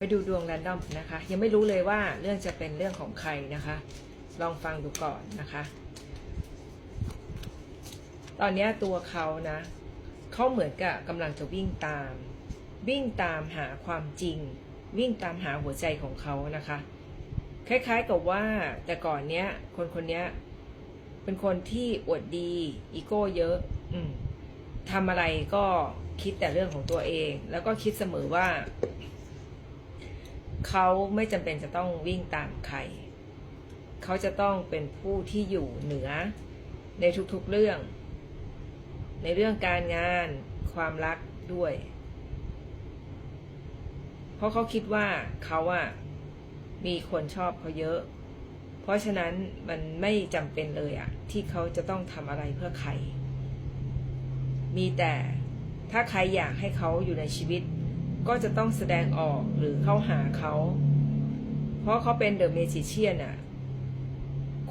ไปดูดวงแรนดอมนะคะ ยังไม่รู้เลยว่าเรื่องจะเป็นเรื่องของใครนะคะ ลองฟังดูก่อนนะคะ ตอนนี้ตัวเขานะเขาเหมือนกับกำลังจะวิ่งตาม วิ่งตามหาความจริง วิ่งตามหาหัวใจของเขานะคะ คล้ายๆกับว่าแต่ก่อนเนี้ย คนคนเนี้ยเป็นคนที่อวดดีอีโก้เยอะ อืมทำอะไรก็คิดแต่เรื่องของตัวเอง แล้วก็คิดเสมอว่า เขาไม่จำเป็นจะต้องวิ่งตามใคร เขาจะต้องเป็นผู้ที่อยู่เหนือในทุกๆเรื่อง ในเรื่องการงานความรักด้วย เพราะเขาคิดว่าเขาอะมีคนชอบเขาเยอะ เพราะฉะนั้นมันไม่จำเป็นเลยอะที่เขาจะต้องทำอะไรเพื่อใคร มีแต่ถ้าใครอยากให้เขาอยู่ในชีวิต ก็จะต้องแสดงออกหรือเข้าหาเขา เพราะเขาเป็นเดอะเมจิเชียนอะ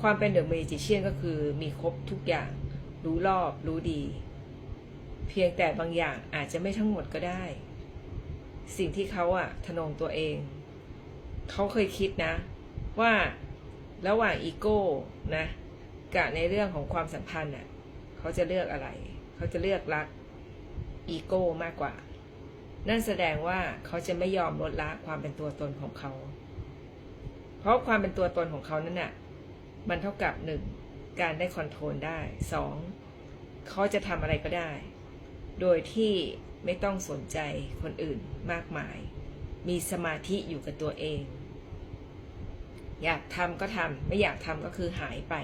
ความเป็นเดอะเมจิเชียนก็คือมีครบทุกอย่าง รู้รอบรู้ดี เพียงแต่บางอย่างอาจจะไม่ทั้งหมดก็ได้ สิ่งที่เขาอะทะนงตัวเอง เขาเคยคิดนะ ว่าระหว่างอีโก้นะกับในเรื่องของความสัมพันธ์อะเขาจะเลือกอะไร เขาจะเลือกรักอีโก้มากกว่า นั่นแสดงว่าเขาจะไม่ยอมลดละความเป็นตัวตนของเขา เพราะความเป็นตัวตนของเขานั้นน่ะ มันเท่ากับหนึ่งการได้คอนโทรลได้สองเขาจะทำอะไรก็ได้ โดยที่ไม่ต้องสนใจคนอื่นมากมาย มีสมาธิอยู่กับตัวเอง อยากทำก็ทำไม่อยากทำก็คือหายไป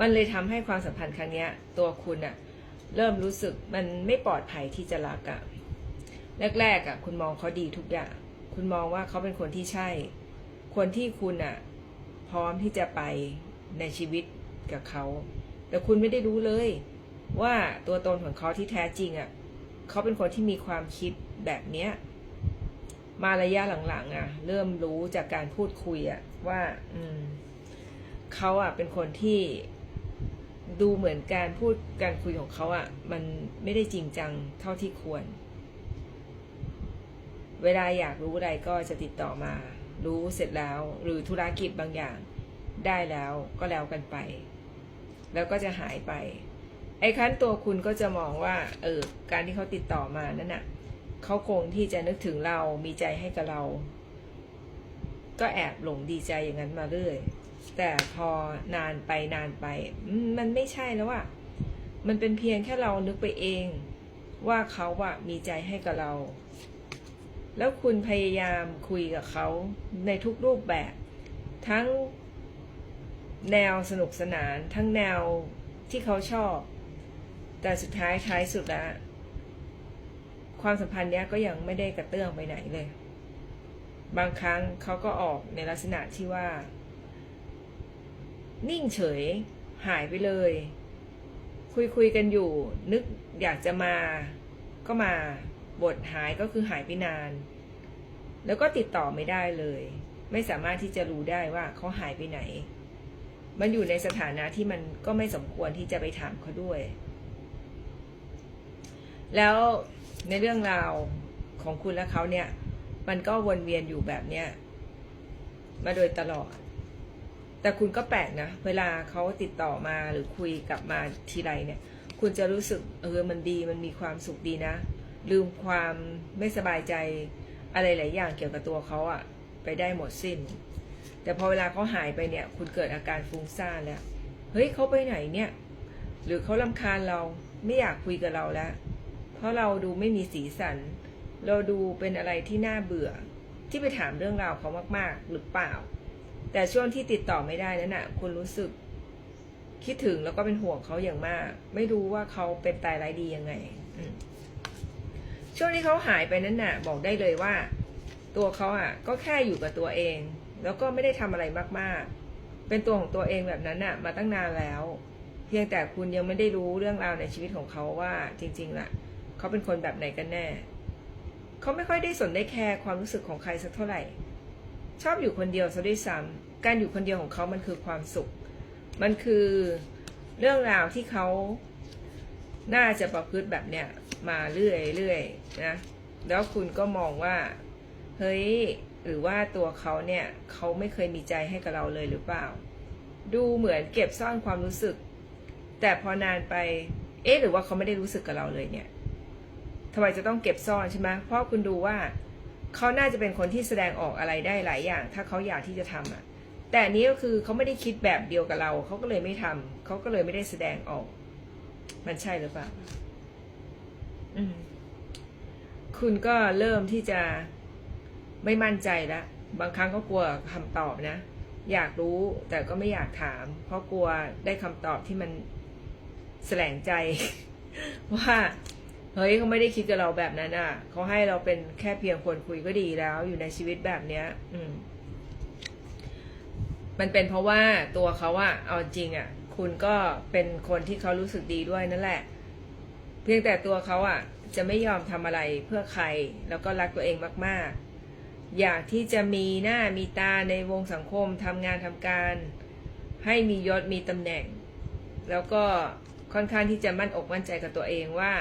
มันเลยทำให้ความสัมพันธ์ครั้งนี้ตัวคุณอะ เริ่มรู้สึกมันไม่ปลอดภัยที่จะรักอะแรกๆอะคุณมองเขาดีทุกอย่าง คุณมองว่าเขาเป็นคนที่ใช่ คนที่คุณอะพร้อมที่จะไปในชีวิตกับเขา แต่คุณไม่ได้รู้เลย ว่าตัวตนของเขาที่แท้จริงอะเขาเป็นคนที่มีความคิดแบบเนี้ย มาระยะหลังๆอะ เริ่มรู้จากการพูดคุยอะว่า อืมเขาอะเป็นคนที่ ดูเหมือนการพูดการคุยของเขาอะ มันไม่ได้จริงจังเท่าที่ควร เวลาอยากรู้อะไรก็จะติดต่อมา รู้เสร็จแล้ว หรือธุรกิจบางอย่างได้แล้วก็แล้วกันไป แล้วก็จะหายไป ไอ้คั้นตัวคุณก็จะมองว่า เออ การที่เขาติดต่อมานั่นน่ะเขาคงที่จะนึกถึงเรามีใจให้กับเรา ก็แอบหลงดีใจอย่างนั้นมาเรื่อย แต่พอนานไปนานไป มันไม่ใช่แล้วอะมันเป็นเพียงแค่เรานึกไปเอง ว่าเขาอะมีใจให้กับเรา แล้วคุณพยายามคุยกับเขาในทุกรูปแบบ ทั้งแนวสนุกสนาน ทั้งแนวที่เขาชอบ แต่สุดท้ายท้ายสุดล้วความสัมพันธ์เนี้ยก็ยังไม่ได้กระเตื้องไปไหนเลย บางครั้งเขาก็ออกในลักษณะที่ว่า นิ่งเฉย หายไปเลย คุยคุยกันอยู่ นึกอยากจะมา ก็มาบทหายก็คือหายไปนาน แล้วก็ติดต่อไม่ได้เลย ไม่สามารถที่จะรู้ได้ว่าเขาหายไปไหน มันอยู่ในสถานะที่มันก็ไม่สมควรที่จะไปถามเขาด้วย แล้วในเรื่องราวของคุณและเขาเนี่ย มันก็วนเวียนอยู่แบบเนี้ยมาโดยตลอด แต่คุณก็แปลกนะ เวลาเขาติดต่อมาหรือคุยกลับมาทีไรเนี่ย คุณจะรู้สึกเออมันดีมันมีความสุขดีนะ ลืมความไม่สบายใจอะไรหลายอย่างเกี่ยวกับตัวเขาอะไปได้หมดสิ้น แต่พอเวลาเขาหายไปเนี่ย คุณเกิดอาการฟุ้งซ่านแล้ว เฮ้ยเขาไปไหนเนี่ย หรือเขาลำคาญเราไม่อยากคุยกับเราแล้ว เพราะเราดูไม่มีสีสัน เราดูเป็นอะไรที่น่าเบื่อ ที่ไปถามเรื่องราวเขามาก ๆ หรือเปล่า แต่ช่วงที่ติดต่อไม่ได้นั้นน่ะ คุณรู้สึกคิดถึงแล้วก็เป็นห่วงเขาอย่างมาก ไม่รู้ว่าเขาเป็นตายร้ายดียังไงช่วงที่เขาหายไปนั้นน่ะ บอกได้เลยว่า ตัวเขาอะ ก็แค่อยู่กับตัวเอง แล้วก็ไม่ได้ทำอะไรมากๆ เป็นตัวของตัวเองแบบนั้นน่ะ มาตั้งนานแล้ว เพียงแต่คุณยังไม่ได้รู้เรื่องราวในชีวิตของเขาว่า จริง ๆล่ะเขาเป็นคนแบบไหนกันแน่ เขาไม่ค่อยได้สนได้แคร์ความรู้สึกของใครสักเท่าไหร่ ชอบอยู่คนเดียวซะด้วยซ้ำการอยู่คนเดียวของเขามันคือความสุข มันคือเรื่องราวที่เขาน่าจะประพฤติแบบเนี้ยมาเรื่อยๆนะแล้วคุณก็มองว่า เฮ้ย หรือว่าตัวเขาเนี่ยเขาไม่เคยมีใจให้กับเราเลยหรือเปล่า ดูเหมือนเก็บซ่อนความรู้สึก แต่พอนานไป เอ๊ะ หรือว่าเขาไม่ได้รู้สึกกับเราเลยเนี่ยทำไมจะต้องเก็บซ่อนใช่ไหมเพราะคุณดูว่า เขาน่าจะเป็นคนที่แสดงออกอะไรได้หลายอย่าง ถ้าเขาอยากที่จะทำอะ แต่นี้ก็คือเขาไม่ได้คิดแบบเดียวกับเรา เขาก็เลยไม่ทำเขาก็เลยไม่ได้แสดงออก มันใช่หรือเปล่าอืมคุณก็เริ่มที่จะไม่มั่นใจแล้วบางครั้งก็กลัวคำตอบนะ อยากรู้แต่ก็ไม่อยากถาม เพราะกลัวได้คำตอบที่มันแสลงใจว่า เฮ้ยเขาไม่ได้คิดกับเราแบบนั้นอะเขาให้เราเป็นแค่เพียงคนคุยก็ดีแล้ว อยู่ในชีวิตแบบเนี้ย อืม มันเป็นเพราะว่าตัวเขาอะเอาจริงอะคุณก็เป็นคนที่เขารู้สึกดีด้วยนั่นแหละ เพียงแต่ตัวเขาอะจะไม่ยอมทำอะไรเพื่อใคร แล้วก็รักตัวเองมาก ๆ อยากที่จะมีหน้ามีตาในวงสังคมทำงานทำการ ให้มียศมีตำแหน่ง แล้วก็ค่อนข้างที่จะมั่นอกมั่นใจกับตัวเองว่า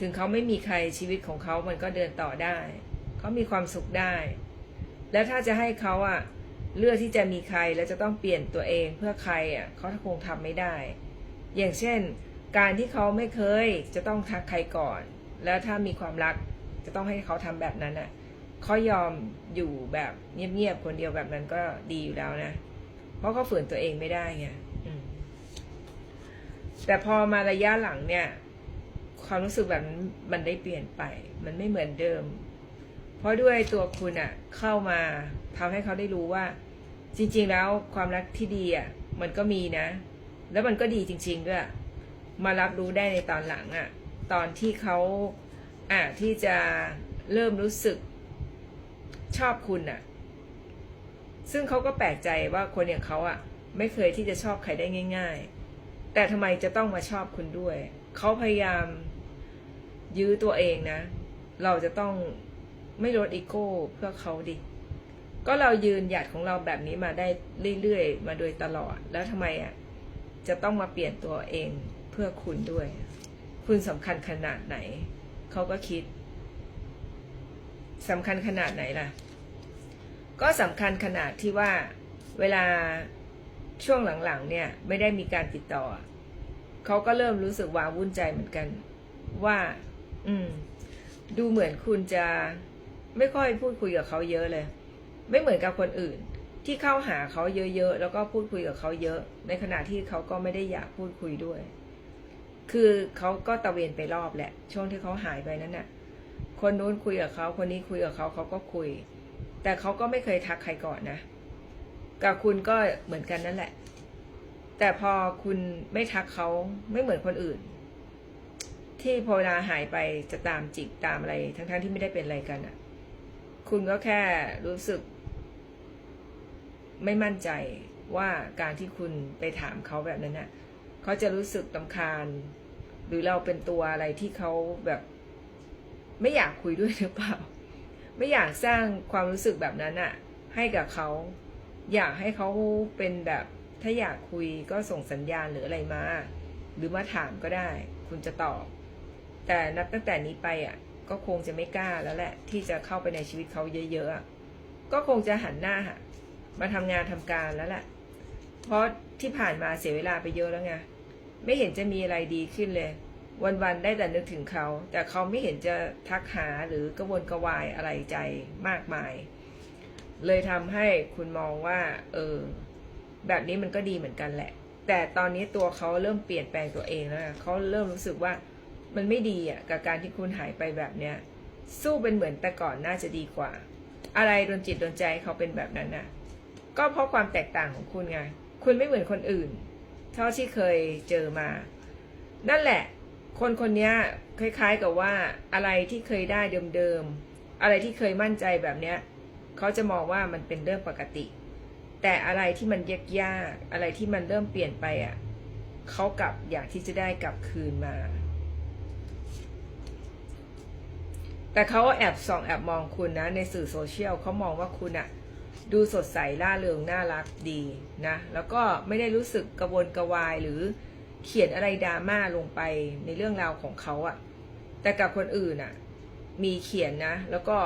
ถึงเขาไม่มีใครชีวิตของเขามันก็เดินต่อได้ เขามีความสุขได้ แล้วถ้าจะให้เขาอะเลือกที่จะมีใครแล้วจะต้องเปลี่ยนตัวเองเพื่อใครอะเขาคงทำไม่ได้ อย่างเช่น การที่เขาไม่เคยจะต้องทักใครก่อน แล้วถ้ามีความรักจะต้องให้เขาทำแบบนั้นอะเขายอมอยู่แบบเงียบๆคนเดียวแบบนั้นก็ดีอยู่แล้วนะ เพราะเขาฝืนตัวเองไม่ได้ไงแต่พอมาระยะหลังเนี่ย ความรู้สึกแบบนั้นมันได้เปลี่ยนไป มันไม่เหมือนเดิม เพราะด้วยตัวคุณอะเข้ามาทำให้เขาได้รู้ว่า จริง ๆ แล้วความรักที่ดีอะมันก็มีนะ แล้วมันก็ดีจริง ๆ ด้วย มารับรู้ได้ในตอนหลังอะตอนที่เขาอะที่จะเริ่มรู้สึกชอบคุณอะซึ่งเขาก็แปลกใจว่าคนอย่างเขาอะไม่เคยที่จะชอบใครได้ง่าย ๆ แต่ทำไมจะต้องมาชอบคุณด้วย เขาพยายามยื้อตัวเองนะ เราจะต้องไม่ลดอีโก้เพื่อเขาดิ ก็เรายืนหยัดของเราแบบนี้มาได้เรื่อยๆ มาโดยตลอด แล้วทำไมอะ จะต้องมาเปลี่ยนตัวเองเพื่อคุณด้วย คุณสำคัญขนาดไหน เขาก็คิดสำคัญขนาดไหนล่ะ ก็สำคัญขนาดที่ว่าเวลาช่วงหลังๆ เนี่ย ไม่ได้มีการติดต่อ เขาก็เริ่มรู้สึกว้าวุ่นใจเหมือนกัน ว่า อืม ดูเหมือนคุณจะไม่ค่อยพูดคุยกับเขาเยอะเลย ไม่เหมือนกับคนอื่น ที่เข้าหาเขาเยอะๆแล้วก็พูดคุยกับเขาเยอะ ในขณะที่เขาก็ไม่ได้อยากพูดคุยด้วย คือเขาก็ตะเวนไปรอบแหละ ช่วงที่เขาหายไปนั้นน่ะ คนนู้นคุยกับเขาคนนี้คุยกับเขาเขาก็คุย แต่เขาก็ไม่เคยทักใครก่อนนะกับคุณก็เหมือนกันนั่นแหละ แต่พอคุณไม่ทักเขาไม่เหมือนคนอื่น ที่พอเวลาหายไปจะตามจิกตามอะไร ทั้งๆที่ไม่ได้เป็นอะไรกันอะ คุณก็แค่รู้สึก ไม่มั่นใจว่าการที่คุณไปถามเขาแบบนั้นน่ะเขาจะรู้สึกตำคาญ หรือเราเป็นตัวอะไรที่เขาแบบ ไม่อยากคุยด้วยหรือเปล่า ไม่อยากสร้างความรู้สึกแบบนั้นอะให้กับเขา อยากให้เขาเป็นแบบ ถ้าอยากคุยก็ส่งสัญญาณหรืออะไรมา หรือมาถามก็ได้ คุณจะตอบ แต่นับตั้งแต่นี้ไปอะ ก็คงจะไม่กล้าแล้วแหละ ที่จะเข้าไปในชีวิตเขาเยอะๆก็คงจะหันหน้าค่ะมาทำงานทำการแล้วแหละ เพราะที่ผ่านมาเสียเวลาไปเยอะแล้วไงไม่เห็นจะมีอะไรดีขึ้นเลย วันๆได้แต่นึกถึงเขา แต่เขาไม่เห็นจะทักหาหรือกระวนกระวายอะไรใจมากมาย เลยทำให้คุณมองว่า เออ แบบนี้มันก็ดีเหมือนกันแหละ แต่ตอนนี้ตัวเขาเริ่มเปลี่ยนแปลงตัวเองแล้วนะเขาเริ่มรู้สึกว่ามันไม่ดีอะกับการที่คุณหายไปแบบเนี้ย สู้เป็นเหมือนแต่ก่อนน่าจะดีกว่า อะไรโดนจิตโดนใจเขาเป็นแบบนั้นน่ะ ก็เพราะความแตกต่างของคุณไงคุณไม่เหมือนคนอื่น เท่าที่เคยเจอมา นั่นแหละ คนคนนี้คล้าย ๆกับว่าอะไรที่เคยได้เดิมๆอะไรที่เคยมั่นใจแบบเนี้ยเขาจะมองว่ามันเป็นเรื่องปกติ แต่อะไรที่มันยากๆอะไรที่มันเริ่มเปลี่ยนไปอะเขากลับอยากที่จะได้กลับคืนมา แต่เขาก็แอบส่องแอบมองคุณนะ ในสื่อโซเชียลเขามองว่าคุณอะดูสดใสล่าเริงน่ารักดีนะ แล้วก็ไม่ได้รู้สึกกระวนกระวายหรือเขียนอะไรดราม่าลงไปในเรื่องราวของเขาอะแต่กับคนอื่นอะมีเขียนนะ แล้วก็